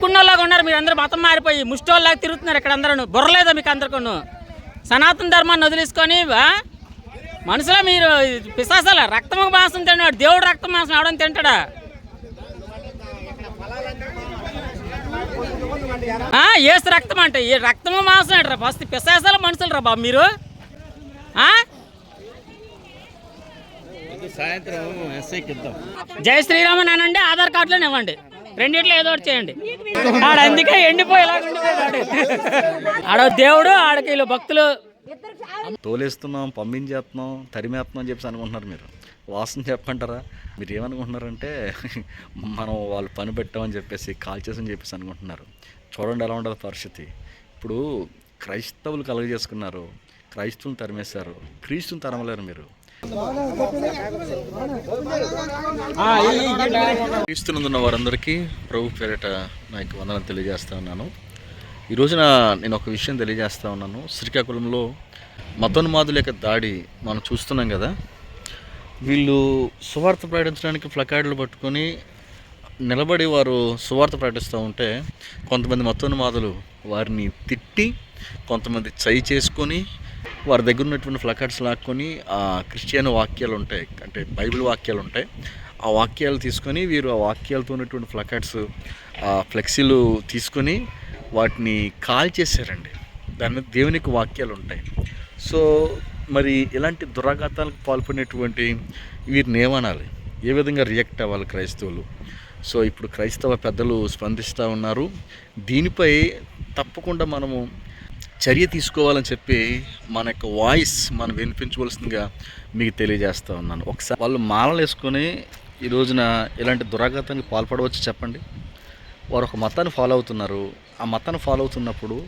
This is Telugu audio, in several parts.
కున్నోళ్ళగా ఉన్నారు మీరు అందరూ మతం మారిపోయి ముష్టోళ్ళలాగా తిరుగుతున్నారు ఇక్కడ అందరూ బుర్రలేదా మీకు అందరికీ సనాతన ధర్మాన్ని వదిలేసుకొని ఆ? మనుషులా మీరు పిశాసాల రక్తము మాంసం తిన్నాడు దేవుడు రక్తం మాంసం ఎవడని తింటాడా? ఏసు రక్తం అంటే ఈ రక్తము మాంసం ఏంట్రా ఫస్ట్ పిశాసాల మనుషులు రా బాబు మీరు. జై శ్రీరామన్ అనండి ఆధార్ కార్డులోనే ఇవ్వండి. రెండిట్లో ఏదో ఒకటి చేయండి ఆడ అందుకే ఎండిపోయేలా ఆడ దేవుడు ఆడకి భక్తులు తోలేస్తున్నాం పంపించేస్తున్నాం తరిమేస్తున్నాం చెప్పేసి అనుకుంటున్నారు మీరు వాసన చెప్పంటారా మీరు ఏమనుకుంటున్నారంటే మనం వాళ్ళు పని పెట్టామని చెప్పేసి కాల్ చేసని చెప్పేసి అనుకుంటున్నారు చూడండి ఎలా ఉండదు పరిస్థితి ఇప్పుడు క్రైస్తవులు కలుగజేసుకున్నారు క్రైస్తవులు తరిమేశారు క్రీస్తుని తరమలేరు మీరు ఇస్తున్నందున్న వారందరికీ ప్రభు పేరిట నాకు వందనం తెలియజేస్తా ఉన్నాను. ఈ రోజున నేను ఒక విషయం తెలియజేస్తా ఉన్నాను. శ్రీకాకుళంలో మతోన్మాదుల యొక్క దాడి మనం చూస్తున్నాం కదా. వీళ్ళు సువార్త ప్రకటించడానికి ఫ్లకార్డులు పట్టుకొని నిలబడి వారు సువార్త ప్రకటిస్తూ ఉంటే కొంతమంది మతోన్మాదులు వారిని తిట్టి కొంతమంది చై చేసుకొని వారి దగ్గర ఉన్నటువంటి ఫ్లకార్డ్స్ లాక్కొని క్రిస్టియన్ వాక్యాలు ఉంటాయి అంటే బైబిల్ వాక్యాలు ఉంటాయి. ఆ వాక్యాలు తీసుకొని వీరు ఆ వాక్యాలతో ఉన్నటువంటి ఫ్లకార్డ్స్ ఆ ఫ్లెక్సీలు తీసుకొని వాటిని కాల్ చేశారండి. దాని మీద దేవునికి వాక్యాలు ఉంటాయి. సో మరి ఇలాంటి దురాఘాతాలకు పాల్పడినటువంటి వీరిని ఏమనాలి? ఏ విధంగా రియాక్ట్ అవ్వాలి క్రైస్తవులు? సో ఇప్పుడు క్రైస్తవ పెద్దలు స్పందిస్తూ ఉన్నారు. దీనిపై తప్పకుండా మనము చర్య తీసుకోవాలని చెప్పి మన యొక్క వాయిస్ మనం వినిపించవలసిందిగా మీకు తెలియజేస్తూ ఉన్నాను. ఒకసారి వాళ్ళు మాలలు వేసుకొని ఈ రోజున ఇలాంటి దురాఘాతానికి పాల్పడవచ్చు చెప్పండి? వారు ఒక మతాన్ని ఫాలో అవుతున్నారు. ఆ మతాన్ని ఫాలో అవుతున్నప్పుడు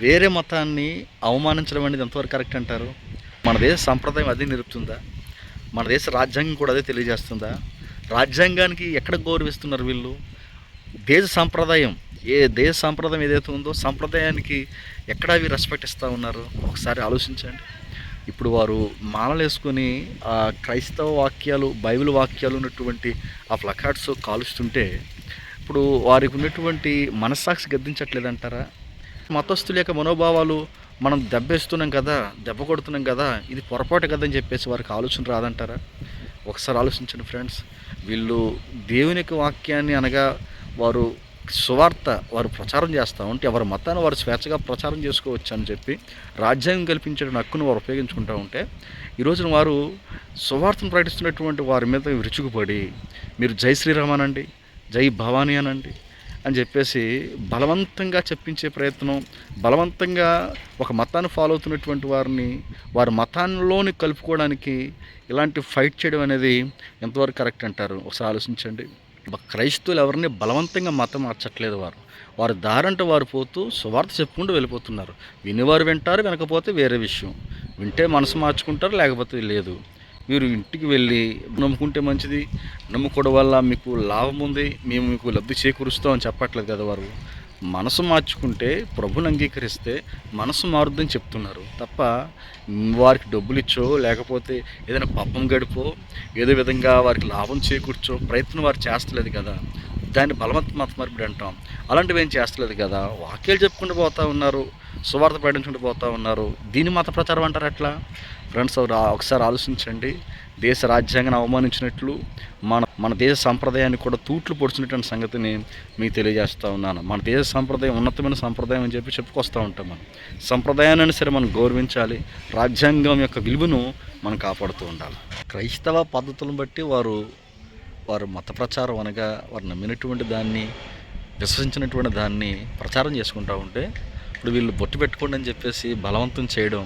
వేరే మతాన్ని అవమానించడం అనేది ఎంతవరకు కరెక్ట్ అంటారు? మన దేశ సంప్రదాయం అదే నిలుపుతుందా? మన దేశ రాజ్యాంగం కూడా అదే తెలియజేస్తుందా? రాజ్యాంగానికి ఎక్కడ గౌరవిస్తున్నారు వీళ్ళు? దేశ సంప్రదాయం ఏ దేశ సంప్రదాయం ఏదైతే ఉందో సంప్రదాయానికి ఎక్కడ అవి రెస్పెక్ట్ ఇస్తూ ఉన్నారు? ఒకసారి ఆలోచించండి. ఇప్పుడు వారు మానలేసుకొని ఆ క్రైస్తవ వాక్యాలు బైబిల్ వాక్యాలు ఉన్నటువంటి ఆ ఫ్లకార్డ్స్ కాలుస్తుంటే ఇప్పుడు వారికి ఉన్నటువంటి మనస్సాక్షి గద్దించట్లేదంటారా? మతస్థుల యొక్క మనోభావాలు మనం దెబ్బేస్తున్నాం కదా దెబ్బ కొడుతున్నాం కదా ఇది పొరపాటు కదని చెప్పేసి వారికి ఆలోచన రాదంటారా? ఒకసారి ఆలోచించండి ఫ్రెండ్స్. వీళ్ళు దేవుని యొక్క వాక్యాన్ని అనగా వారు సువార్త వారు ప్రచారం చేస్తూ ఉంటే ఎవరి మతాన్ని వారు స్వేచ్ఛగా ప్రచారం చేసుకోవచ్చు అని చెప్పి రాజ్యాంగం కల్పించే హక్కును వారు ఉపయోగించుకుంటూ ఉంటే ఈరోజున వారు సువార్తను ప్రకటిస్తున్నటువంటి వారి మీద విరుచుకుపడి మీరు జై శ్రీరామ్ అనండి జై భవానీ అనండి అని చెప్పేసి బలవంతంగా చెప్పించే ప్రయత్నం బలవంతంగా ఒక మతాన్ని ఫాలో అవుతున్నటువంటి వారిని వారి మతాల్లోని కలుపుకోవడానికి ఇలాంటి ఫైట్ చేయడం అనేది ఎంతవరకు కరెక్ట్ అంటారు? ఒకసారి ఆలోచించండి. క్రైస్తవులు ఎవరిని బలవంతంగా మతం మార్చట్లేదు వారు. వారు దారంట వారు పోతూ సువార్త చెప్పుకుంటూ వెళ్ళిపోతున్నారు. వినివారు వింటారు వినకపోతే వేరే విషయం. వింటే మనసు మార్చుకుంటారు లేకపోతే లేదు. మీరు ఇంటికి వెళ్ళి నమ్ముకుంటే మంచిది. నమ్ముకోవడం వల్ల మీకు లాభం ఉంది. మేము మీకు లబ్ధి చేకూరుస్తామని చెప్పట్లేదు కదా వారు. మనసు మార్చుకుంటే ప్రభుని అంగీకరిస్తే మనసు మారుద్దని చెప్తున్నారు. తప్ప వారికి డబ్బులు ఇచ్చో లేకపోతే ఏదైనా పప్పం గడిపో ఏదో విధంగా వారికి లాభం చేకూర్చో ప్రయత్నం వారు చేస్తలేదు కదా. దాన్ని బలవంత మత అంటాం. అలాంటివి ఏం చేస్తలేదు కదా. వాక్యాలు చెప్పుకుంటూ పోతా ఉన్నారు. సువార్త ప్రకటించుకుంటూ పోతా ఉన్నారు. దీని మత ప్రచారం అంటారు ఎట్లా? ఫ్రెండ్స్ ఒకసారి ఆలోచించండి. దేశ రాజ్యాంగాన్ని అవమానించినట్లు మన మన దేశ సంప్రదాయాన్ని కూడా తూట్లు పొడిచినటువంటి సంగతిని మీకు తెలియజేస్తూ ఉన్నాను. మన దేశ సంప్రదాయం ఉన్నతమైన సంప్రదాయం అని చెప్పి చెప్పుకొస్తూ ఉంటాం మనం. సంప్రదాయాన్ని సరే మనం గౌరవించాలి. రాజ్యాంగం యొక్క విలువను మనం కాపాడుతూ ఉండాలి. క్రైస్తవ పద్ధతులను బట్టి వారు వారు మత ప్రచారం అనగా వారు నమ్మినటువంటి దాన్ని విశ్వసించినటువంటి దాన్ని ప్రచారం చేసుకుంటూ ఉంటే ఇప్పుడు వీళ్ళు బొట్టు పెట్టుకోండి అని చెప్పేసి బలవంతం చేయడం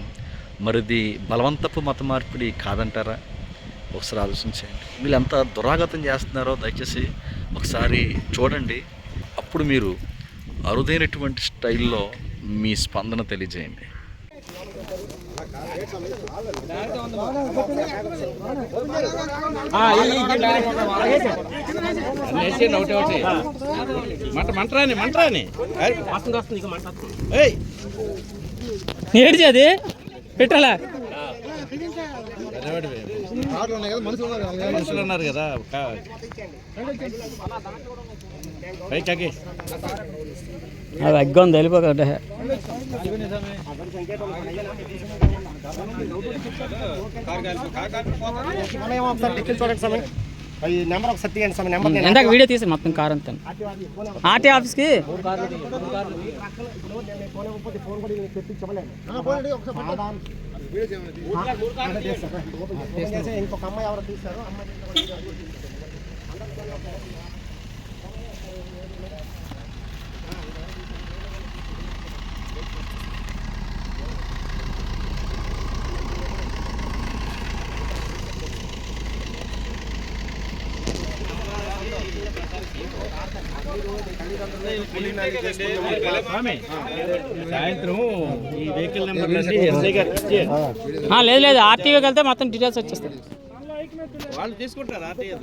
మరిది బలవంతపు మత మార్పిడి కాదంటారా? ఒకసారి ఆలోచించండి వీళ్ళు ఎంత దురాగతం చేస్తున్నారో దయచేసి ఒకసారి చూడండి. అప్పుడు మీరు అరుదైనటువంటి స్టైల్లో మీ స్పందన తెలియజేయండి. ఒకటి ఒకటి. మంట మంటరాని మంటరాని. ఏయ్. ఏడిచి అది పెట్టాలా? మనుషులు ఉన్నారు కదా పైకి అది అగ్గి ఉంది వెళ్ళిపోకంటే ఎందాక వీడియో తీసి మొత్తం కార్ అంతా. ఆర్టీ ఆఫీస్కి? ఇంకొక అమ్మాయి ఎవరు తీశారు అమ్మాయి సాయంత్రం ఈ వెహికల్ నెంబర్ లేదు లేదు ఆర్టీవీకి వెళ్తే మొత్తం డీటెయిల్స్ వచ్చేస్తాయి. వాళ్ళు తీసుకుంటారు ఆర్టీఏ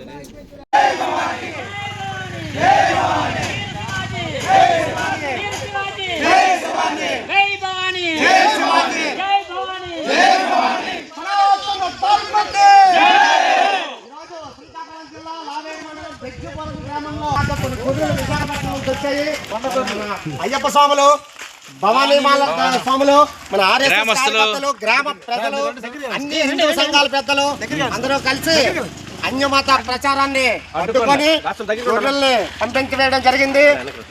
అయ్యప్ప స్వాములు భవానీ మాల స్వాములు మన. కార్యకర్తలు, గ్రామ ప్రజలు అన్ని హిందూ సంఘాల పెద్దలు అందరూ కలిసి అన్యమత ప్రచారాన్ని అడ్డుకొని గొర్రెల్ని పంపించి వేయడం జరిగింది.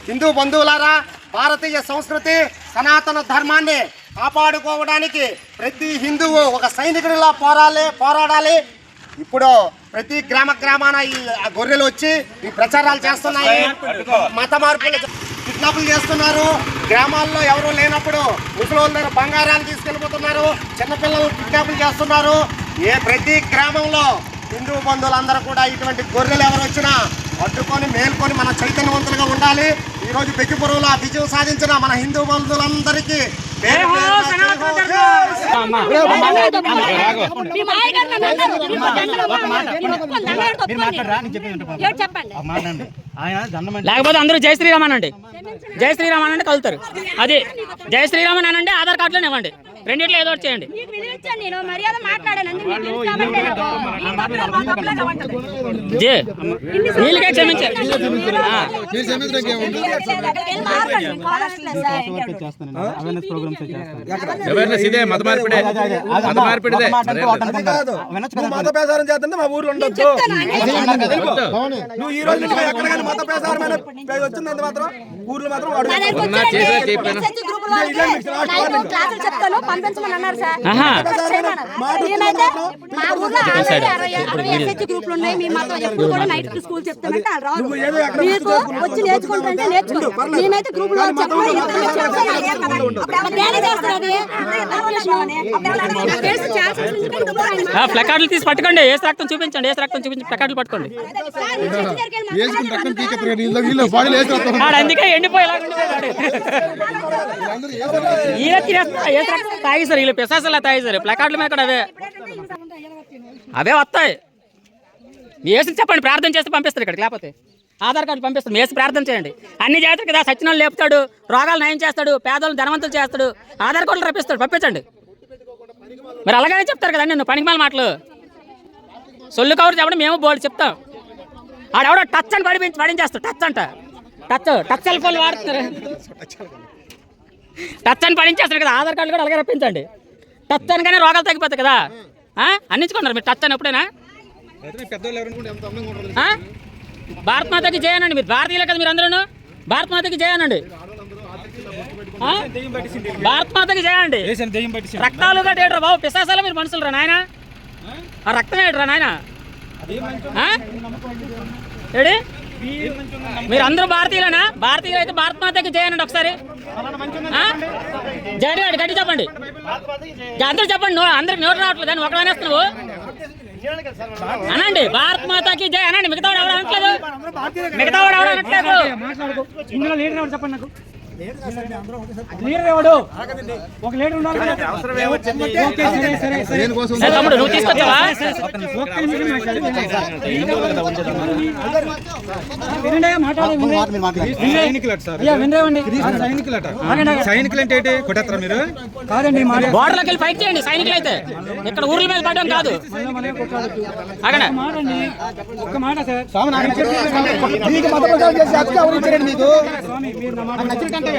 హిందూ బంధువులారా భారతీయ సంస్కృతి సనాతన ధర్మాన్ని కాపాడుకోవడానికి ప్రతి హిందువు ఒక సైనికుడిలా పోరాలి పోరాడాలి. ఇప్పుడు ప్రతి గ్రామ గ్రామాన ఈ గొర్రెలు వచ్చి ఈ ప్రచారాలు చేస్తున్నాయి. మత మార్పులు కిడ్నాపులు చేస్తున్నారు. గ్రామాల్లో ఎవరు లేనప్పుడు ముసలి బంగారాలు తీసుకెళ్ళిపోతున్నారు. చిన్నపిల్లలు కిడ్నాపులు చేస్తున్నారు. ఏ ప్రతి గ్రామంలో హిందూ బంధువులందరూ కూడా ఇటువంటి గొర్రెలు ఎవరు వచ్చినా పట్టుకొని మేల్కొని మన చైతన్యవంతులుగా ఉండాలి. ఈ రోజు బెక్కిపురంలో విజయం సాధించిన మన హిందూ బంధువులందరికీ లేకపోతే అందరూ జై శ్రీరామ్ అనండి. జై శ్రీరామ్ అనండి కలుతారు అది జై శ్రీరామ్ అనండి ఆధార్ కార్డులోనే ఇవ్వండి. రెండిట్లో ఏదో ఒకటి చేయండి. క్షమించారు ఇదే మత మార్పిడే మత మార్పిడిదే మత చేస్తుంటే మా ఊర్లో ఉండొచ్చు నువ్వు ఈ రోజు నుంచి ఎక్కడ కానీ మత వచ్చిందంత మాత్రం ఊర్లో మాత్రం చెప్తాను. పంపించమని అన్నారు సార్. ఆహా. నేనైతే మా ఊర్లో ఆల్రెడీ అరవై అరవై ఎస్హెచ్ గ్రూపులు ఉన్నాయి మీ మాత్రం ఎప్పుడు కూడా నైట్ స్కూల్ చెప్తామంటే రాదు. మీకు వచ్చి నేర్చుకుంటుంటే నేర్చుకో. నేనైతే గ్రూప్లో ప్లకార్డులు తీసి పట్టుకోండి. ఏసు రక్తం చూపించండి ఏసు రక్తం చూపించి ప్లకార్డులు పట్టుకోండి. అందుకే ఉండిపోయాడు. ఈయన తినేస్తా ఏసు రక్తం తాగేశారు వీళ్ళు పిశాసలా తాగేశారు ప్లకార్డుల మీద కూడా అవే. అవే వస్తాయి. మీ చెప్పండి ప్రార్థన చేస్తే పంపిస్తారు ఇక్కడికి లేకపోతే ఆధార్ కార్డు పంపిస్తాం మీ ప్రార్థన చేయండి. అన్ని చేస్తారు కదా సచ్చినాలు లేపుతాడు రోగాలు నయం చేస్తాడు పేదలను ధనవంతులు చేస్తాడు ఆధార్ కార్డులు రప్పిస్తాడు పంపించండి. మరి అలాగనే చెప్తారు కదా నేను పనికిమాల మాటలు. సొల్లు కవర్ చెప్పడం మేము బోల్డ్ చెప్తాం. ఆడెవడో టచ్ అని పడిపించి పడించేస్తాడు టచ్ అంట. టచ్ టచ్ సెల్ ఫోన్ వాడుతున్నారు. టచ్ అని పడించేస్తారు కదా ఆధార్ కార్డు కూడా అలాగే రప్పించండి. టచ్ అనగానే రోగాలు తగ్గిపోతాయి కదా. ఆ? అందించుకున్నారు మీరు టచ్ అని ఎప్పుడైనా? భారత్ మాతకి జయనండి మీరు. భారతీయులే కదా మీరు అందరూ భారత్ మాతకి జయనండి? భారత్ మాతకి జయండి రక్తాలు గట్టి ఏడ్రా బాబు. పిశాసాలు మీరు మనుషులు రా నాయన. ఆ? రక్తం ఏడ్రా నాయన? ఏడి? మీరు అందరూ భారతీయులేనా? భారతీయులు అయితే భారత మాతకి జయనండి ఒకసారి. ఆ? జయడి గట్టి చెప్పండి. అందరూ చెప్పండి నువ్వు అందరికి నోటు రావట్లేదు అని ఒకడు అనేస్తున్నావు అనండి భారత్ మాతాకి జై అనండి మిగతా వాడు ఎవరు అనట్లేదు? మిగతా వాడు ఎవరు అనట్లేదు? చెప్పండి నాకు? అవసరం ఏమొచ్చింది ఏ తమ్ముడు నువ్వు తీసుకొచ్చావా సైనికులట సార్ సైనికులట సైనికులు అంటే ఏంటి కొట్టేస్తారా మీరు? బోర్డర్లోకి వెళ్ళి ఫైట్ చేయండి సైనికులు అయితే. ఇక్కడ ఊర్ల మీద పడడం కాదు. ఎవరు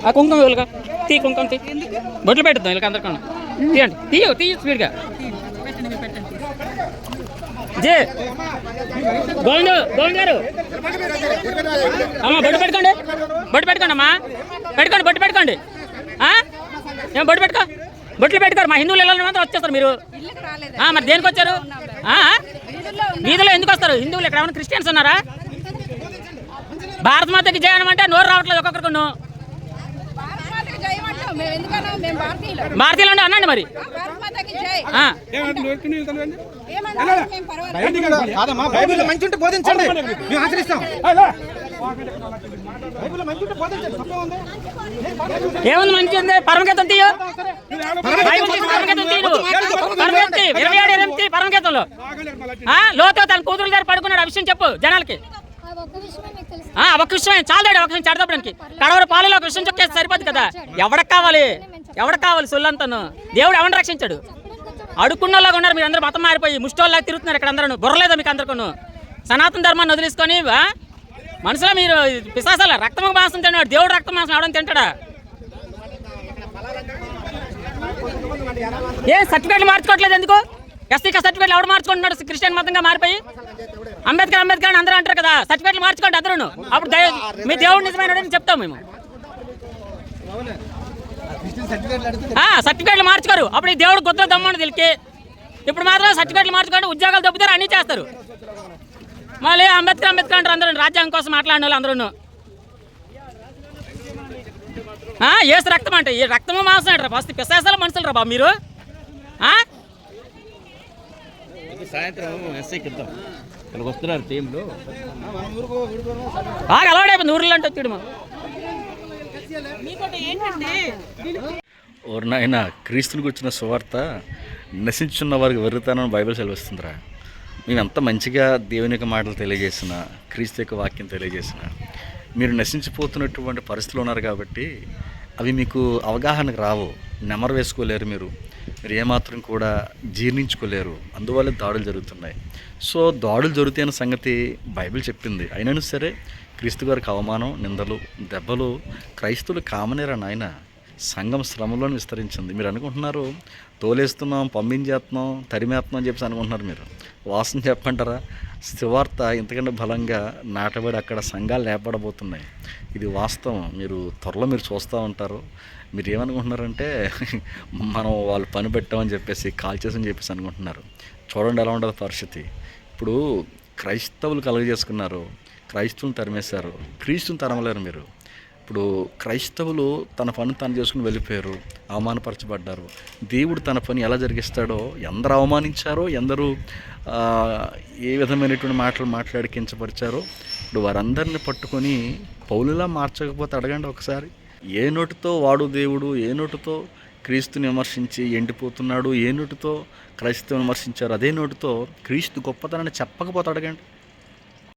ఆ? కుంకుమ వీళ్ళగా తీ కుంకుమ తీ బొట్లు పెట్టుద్దాం వీళ్ళకి అందరికన్నా తీయండి తీయు తీయ స్పీడ్గా జే గోవిందు గోవింద్ గారు అమ్మా బొట్టు పెట్టుకోండి బొట్టు పెట్టుకోండి అమ్మా పెట్టుకోండి బొట్టు పెట్టుకోండి ఏం బొట్టు పెట్టుకో. బొట్లు పెట్టుకోరు మా హిందువులు వెళ్ళాలని మాత్రం వచ్చేస్తారు మీరు ఆ, మరి దేనికి వచ్చారు ఆ? వీధిలో ఎందుకు వస్తారు హిందువులు ఇక్కడ ఏమైనా క్రిస్టియన్స్ ఉన్నారా భారత మాతకి జయనం అంటే నోరు రావట్లేదు ఒక్కొక్కరికి భారతీయులు ఉండి అనండి మరి మంచి ఉంటే బోధించండి మేము ఆచరిస్తాం బైబిల్ మంచి ఉంది? ఏముంది మంచిది పరమగీతం తీయు. ఇరవై ఏడు ఎనిమిది తీ పరమగీతంలో. ఆ, లోతో తన కూతురు గారు పడుకున్నాడు. ఆ విషయం చెప్పు జనాలకి. ఆ, ఒక విషయం చాలు ఒక విషయం చెడదప్పడానికి కడవర పాలలో ఒక విషయం చెప్తే సరిపోదు కదా? ఎవడకు కావాలి? ఎవడకు కావాలి సొల్లంతను? దేవుడు ఎవరిని రక్షించాడు? అడుక్కున్నలాగా ఉన్నారు మీరు అందరూ మతం మారిపోయి ముష్టోళ్ళలాగా తిరుగుతున్నారు ఇక్కడ అందరూ. బుర్రలేదా మీకు అందరికీ సనాతన ధర్మాన్ని వదిలేసుకొని మనసులో మీరు పిశాసాల రక్తం మాంసం తిన్నాడు దేవుడు రక్త మాంసం ఎవడని తింటాడా? ఏ సర్టిఫికేట్లు మార్చుకోవట్లేదు ఎందుకు? ఎస్సీ సర్టిఫికేట్లు ఎవడు మార్చుకుంటున్నాడు? క్రిస్టియన్ మతంగా మారిపోయి? అంబేద్కర్ అంబేద్కర్ అని అందరూ అంటారు కదా సర్టిఫికేట్లు మార్చుకోండి అందరూ అప్పుడు మీ దేవుడు నిజమైన చెప్తాం మేము. ఆ, సర్టిఫికేట్లు మార్చుకోరు. అప్పుడు ఈ దేవుడు గుద్ద దమ్మని తెలికి. ఇప్పుడు మాత్రం సర్టిఫికేట్లు మార్చుకోండి ఉద్యోగాలు దొబ్బుతారు అన్నీ చేస్తారు. మళ్ళీ అంబేద్కర్ అంబేద్కర్ అంటారు అందరూ. రాజ్యాంగం కోసం మాట్లాడిన వాళ్ళు అందరూ ఏసు రక్తం అంటే ఈ రక్తము మాంసం అంటారు. ఫస్ట్ పిశాసాల మనుషులు రా బాబు మీరు. ఆ? సాయంత్రం ఎస్ఐకి ఇద్దాం ఇక్కడికి వస్తున్నారు టీంలు. బాగా అలవాటు అయిపోయింది. ఊర్లో అంటే వచ్చాడు మా. క్రీస్తునికి వచ్చిన సువార్త నశించున్న వారికి వెర్రుతానని బైబిల్ సెలవిస్తుందిరా. మేము ఎంత మంచిగా దేవుని యొక్క మాటలు తెలియజేసిన క్రీస్తు యొక్క వాక్యం తెలియజేసిన మీరు నశించిపోతున్నటువంటి పరిస్థితులు ఉన్నారు కాబట్టి అవి మీకు అవగాహనకు రావు. నెమరు వేసుకోలేరు మీరు. మీరు ఏమాత్రం కూడా జీర్ణించుకోలేరు. అందువల్ల దాడులు జరుగుతున్నాయి. సో దాడులు జరుగుతాయన్న సంగతి బైబిల్ చెప్పింది. అయినను సరే క్రీస్తు గారికి అవమానం నిందలు దెబ్బలు క్రైస్తవులు కామనేరా నాయన? సంఘం శ్రమలోని విస్తరించింది. మీరు అనుకుంటున్నారు తోలేస్తున్నాం పంపించేస్తున్నాం తరిమేస్తున్నాం అని చెప్పేసి అనుకుంటున్నారు మీరు. వాసన చెప్పంటారా? శివార్త ఇంతకంటే బలంగా నాటబడి అక్కడ సంఘాలు లేపడబోతున్నాయి ఇది వాస్తవం. మీరు త్వరలో మీరు చూస్తూ ఉంటారు. మీరు ఏమనుకుంటున్నారంటే మనం వాళ్ళు పని పెట్టామని చెప్పేసి కాల్ చేసని చెప్పేసి అనుకుంటున్నారు. చూడండి ఎలా ఉండదు పరిస్థితి. ఇప్పుడు క్రైస్తవులు కలుగజేసుకున్నారు. క్రైస్తవులు తరిమేశారు. క్రీస్తుని తరమలేరు మీరు. ఇప్పుడు క్రైస్తవులు తన పని తను చేసుకుని వెళ్ళిపోయారు అవమానపరచబడ్డారు. దేవుడు తన పని ఎలా జరిగిస్తాడో ఎందరు అవమానించారో ఎందరు ఏ విధమైనటువంటి మాటలు మాట్లాడి కించపరిచారో ఇప్పుడు వారందరిని పట్టుకొని పౌలులా మార్చకపోతే అడగండి ఒకసారి. ఏ నోటితో వాడు దేవుడు ఏ నోటితో క్రీస్తుని విమర్శించి ఎండిపోతున్నాడు ఏ నోటితో క్రైస్తవుని విమర్శించారు అదే నోటితో క్రీస్తు గొప్పతనాన్ని చెప్పకపోతే అడగండి.